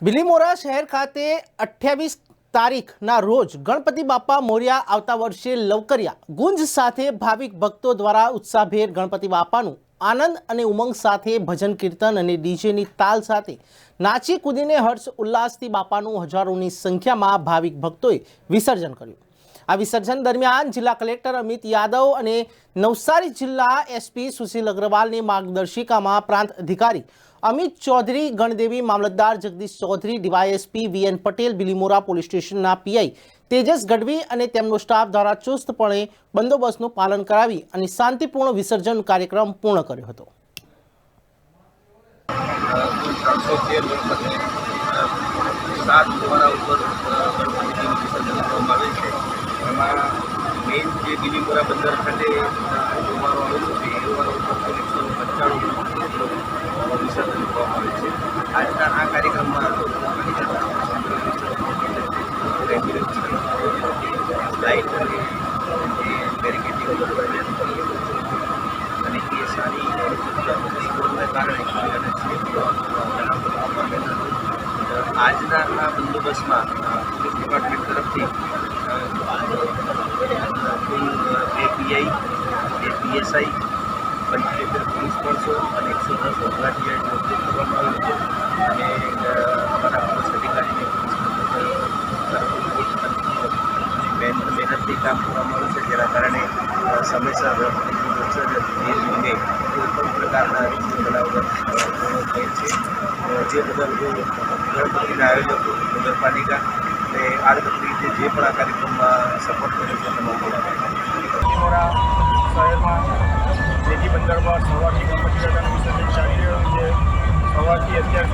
બિલીમોરા શહેર ખાતે અઠ્યાવીસ તારીખના રોજ ગણપતિ બાપા મોર્યા આવતા વર્ષે લવકરિયા ગુંજ સાથે ભાવિક ભક્તો દ્વારા ઉત્સાહભેર ગણપતિ બાપાનું આનંદ અને ઉમંગ સાથે ભજન કીર્તન અને ડીજેની તાલ સાથે નાચી કૂદીને હર્ષ ઉલ્લાસથી બાપાનું હજારોની સંખ્યામાં ભાવિક ભક્તોએ વિસર્જન કર્યું. આ વિસર્જન દરમિયાન જિલ્લા કલેક્ટર અમિત યાદવ અને નવસારી જિલ્લા એસપી સુશીલ અગ્રવાલની માર્ગદર્શિકામાં પ્રાંત અધિકારી અમિત ચૌધરી, ગણદેવી મામલતદાર Jagdish Chaudhari, DYSP VN Patel, Bilimora police સ્ટેશનના પીઆઈ તેજસ ગઢવી અને તેમનો સ્ટાફ દ્વારા ચુસ્તપણે બંદોબસ્તનું પાલન કરાવી અને શાંતિપૂર્ણ વિસર્જન કાર્યક્રમ પૂર્ણ કર્યો હતો. સાત ઉપર ગણપતિનું વિસર્જન કરવામાં આવે છે. એમાં મેઇન જે ગિલીપુરા બંદર ખાતે અ, આવે છે એ અમારો ઉપર એકસો પંચાણું વિસર્જન કરવામાં આવે છે. આજના આ કાર્યક્રમમાં લાઇટ અને બેરિકેટિંગ અને એ સારી કારણે આજના આ બંદોબસ્તમાં પોલીસ ડિપાર્ટમેન્ટ તરફથી પીએસઆઈ પંચોતેર પોલીસ માણસો અને એકસો દસ વપરાટીયાનો ઉપયોગ કરવામાં આવ્યો છે અને અમારા પોલીસ અધિકારીને મહેનત મહેનતથી કામ કરવામાં આવ્યું છે, જેના કારણે સમયસર કોઈ પણ પ્રકારના રીત બનાવ પૂર્ણ થયેલ છે જે બદલ હું ગણપતિના આયોજકો નગરપાલિકા અને આડકતરી રીતે જે પણ આ કાર્યક્રમમાં સપોર્ટ કર્યો છે. બિલીમોરા શહેરમાં બંદરમાં સવારથી ગણપતિ દાદાનું વિસર્જન ચાલી રહ્યું છે. સવારથી અત્યાર